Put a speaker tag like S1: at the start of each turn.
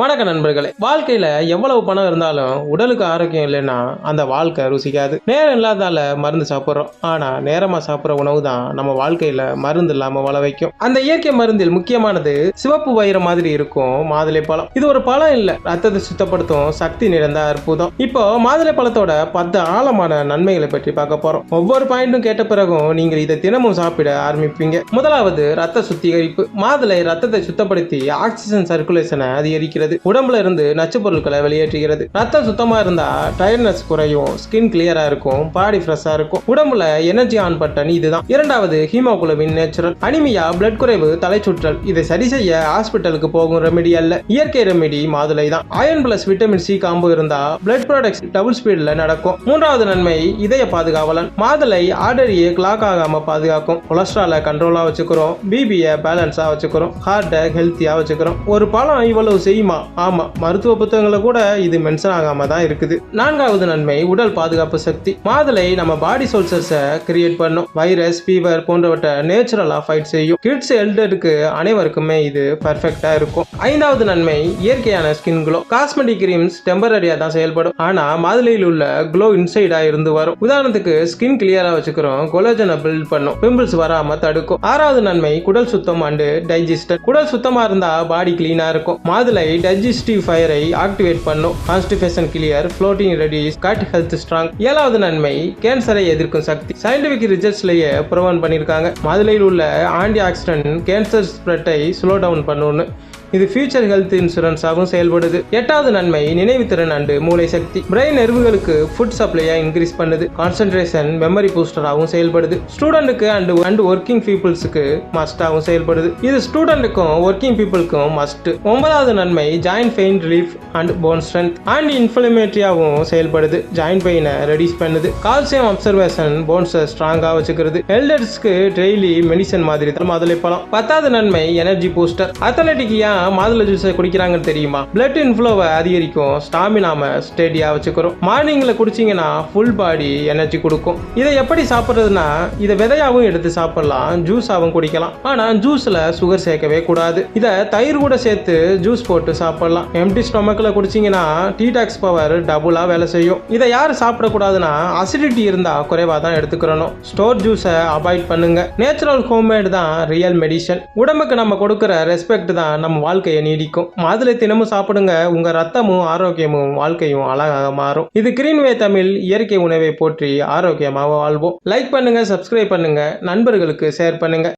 S1: வணக்க நண்பர்களே. வாழ்க்கையில எவ்வளவு பணம் இருந்தாலும் உடலுக்கு ஆரோக்கியம் இல்லைன்னா அந்த வாழ்க்கை ருசிக்காது. நேரம் இல்லாதால மருந்து சாப்பிட்றோம். ஆனா நேரமா சாப்பிட்ற உணவு தான் நம்ம வாழ்க்கையில மருந்து இல்லாம வாழ வைக்கும். அந்த இயற்கை மருந்தில் முக்கியமானது சிவப்பு வைரம் மாதிரி இருக்கும் மாதுளை பழம். இது ஒரு பழம் இல்ல ரத்தத்தை சுத்தப்படுத்தும் சக்தி நிறைந்த அற்புதம். இப்போ மாதுளை பழத்தோட பத்து ஆழமான நன்மைகளை பற்றி பார்க்க போறோம். ஒவ்வொரு பாயிண்டும் கேட்ட பிறகும் நீங்கள் இதை தினமும் சாப்பிட ஆரம்பிப்பீங்க. முதலாவது ரத்த சுத்திகரிப்பு. மாதுளை ரத்தத்தை சுத்தப்படுத்தி ஆக்சிஜன் சர்க்குலேஷனை அதிகரிக்கிறது. உடம்புல இருந்து நச்சு பொருட்களை வெளியேற்றுகிறது. ரத்தம் சுத்தமா இருந்தா டயர்னஸ் குறையும். ஸ்கின் கிளியரா இருக்கும். பாடி ஃப்ரெஷ்ஷா இருக்கும். உடம்புல எனர்ஜி ஆன் பட்டன் இதுதான். இரண்டாவது ஹீமோகுளோபின் நேச்சுரல் அனிமியா பிளட் குறைவு தலை சுற்றல் இதை சரி செய்ய ஹாஸ்பிட்டலுக்கு போகும் ரெமெடி அல்ல. இயற்கை ரெமெடி மாதுளை தான். அயன் பிளஸ் விட்டமின் சி காம்பு இருந்தா பிளட் ப்ராடக்ட்ஸ் டபுள் ஸ்பீட்ல நடக்கும். மூன்றாவது நன்மை இதய பாதுகாவலன். மாதுளை ஆர்டரியை கிளாக் ஆகாம பாதுகாக்கும். கொலஸ்ட்ராலை கண்ட்ரோலா வச்சுக்கிறோம். பிபியை பேலன்ஸா வச்சுக்கிறோம். ஹார்ட்டை ஹெல்த்தியா வச்சுக்கிறோம். ஒரு பழம் இவ்வளவு செய்யுமா? ஆமா மருத்துவ புத்தகங்களை கூட இது மென்ஷன் ஆகாம தான் இருக்குது. நான்காவது நன்மை உடல் பாதுகாப்பு சக்தி. மாதுளை நம்ம பாடி சோல்சர்ஸை கிரியேட் பண்ணும். வைரஸ் ஃபீவர் போன்றவற்றை நேச்சுரலா ஃபைட் செய்யும். கிட்ஸ் எல்டருக்கு அனைவருக்குமே இது பர்ஃபெக்டா இருக்கும். ஐந்தாவது நன்மை இயற்கையான ஸ்கின் க்ளோ காஸ்மெட்டிக் கிரீம்ஸ் டெம்பரரியா தான் செயல்படும். ஆனா மாதுளையில் உள்ள க்ளோ இன்சைடா இருந்து வரும். உதாரணத்துக்கு ஸ்கின் கிளியரா வச்சுக்கிறோம். கொலஜனை பில்ட் பண்ணும். பிம்பிள்ஸ் வராம தடுக்கும். ஆறாவது நன்மை குடல் சுத்தம் அண்டு டைஜஸ்டர் குடல் சுத்தமா இருந்தா பாடி கிளீனா இருக்கும். மாதுளை டைஜஸ்டிவ் ஃபயரை ஆக்டிவேட் பண்ணும். Constipation clear bloating reduce gut health strong ஏழாவது நன்மை கேன்சரை எதிர்க்கும் சக்தி. சயின்டிபிக் ரிசர்ச்லயே ப்ரொவன் பண்ணியிருக்காங்க மதுரையில் உள்ள ஆன்டி ஆக்சிடென்ட் கேன்சர் ஸ்ப்ரெட்டை ஸ்லோ டவுன் பண்ணுன்னு இது ஃபியூச்சர் ஹெல்த் இன்சூரன்ஸாகவும் செயல்படுது. எட்டாவது நன்மை நினைவுத்திறன் அண்டு மூளை சக்தி. பிரெயின் நெருவுகளுக்கு ஃபுட் சப்ளையாக இன்க்ரீஸ் பண்ணுது. கான்சென்ட்ரேஷன் மெமரி பூஸ்டராகவும் செயல்படுது. ஸ்டூடெண்ட்டுக்கு அண்டு அண்டு ஒர்க்கிங் பீப்புள்ஸுக்கு மஸ்டாகவும் செயல்படுது. இது ஸ்டூடெண்ட்டுக்கும் ஒர்க்கிங் பீப்புளுக்கும் மஸ்ட் ஒன்பதாவது நன்மை joint pain relief and bone strength and இன்ஃப்ளமேட்டரியாகவும் செயல்படுது. ஜாயின்ட் பெயினை ரெடியூஸ் பண்ணுது. கால்சியம் அப்சர்வேஷன் போன்ஸை ஸ்ட்ராங்காக வச்சுக்கிறது. எல்டர்ஸ்க்கு டெய்லி மெடிசன் மாதிரி தான் மாதுளை பழம். பத்தாவது நன்மை எனர்ஜி பூஸ்டர் அத்லட்டிக் மாதுளை ஜூஸை குடிக்கிறாங்கன்னு தெரியுமா? பிளட் இன்ஃப்ளோவை அதிகரிக்கும். ஸ்டாமினாம ஸ்டேடியா வச்சுக்கிறோம். மார்னிங்ல குடிச்சிங்கன்னா ஃபுல் பாடி எனர்ஜி கொடுக்கும். இதை எப்படி சாப்பிட்றதுனா இதை விதையாகவும் எடுத்து சாப்பிடலாம். ஜூஸாகவும் குடிக்கலாம். ஆனா ஜூஸ்ல சுகர் சேர்க்கவே கூடாது. இதை தயிர் கூட சேர்த்து ஜூஸ் போட்டு சாப்பிடலாம். எம்டி ஸ்டொமக்ல குடிச்சீங்கன்னா டீடாக்ஸ் பவர் டபுளா வேலை செய்யும். இதை யார் சாப்பிடக்கூடாதுன்னா அசிடிட்டி இருந்தா குறைவா தான் எடுத்துக்கிறணும். ஸ்டோர் ஜூஸை அவாய்ட் பண்ணுங்க. நேச்சுரல் ஹோம்மேட் தான் ரியல் மெடிசன் உடம்புக்கு நம்ம கொடுக்குற ரெஸ்பெக்ட் தான் நம்ம வாழ்க்கையை நீடிக்கும். மாதுளை தினமும் சாப்பிடுங்க. உங்க ரத்தமும் ஆரோக்கியமும் வாழ்க்கையும் அழகாக மாறும். இது கிரீன்வே தமிழ் இயற்கை உணவை போற்றி ஆரோக்கியமாக வாழ்வோம். லைக் பண்ணுங்க சப்ஸ்கிரைப் பண்ணுங்க. நண்பர்களுக்கு ஷேர் பண்ணுங்க.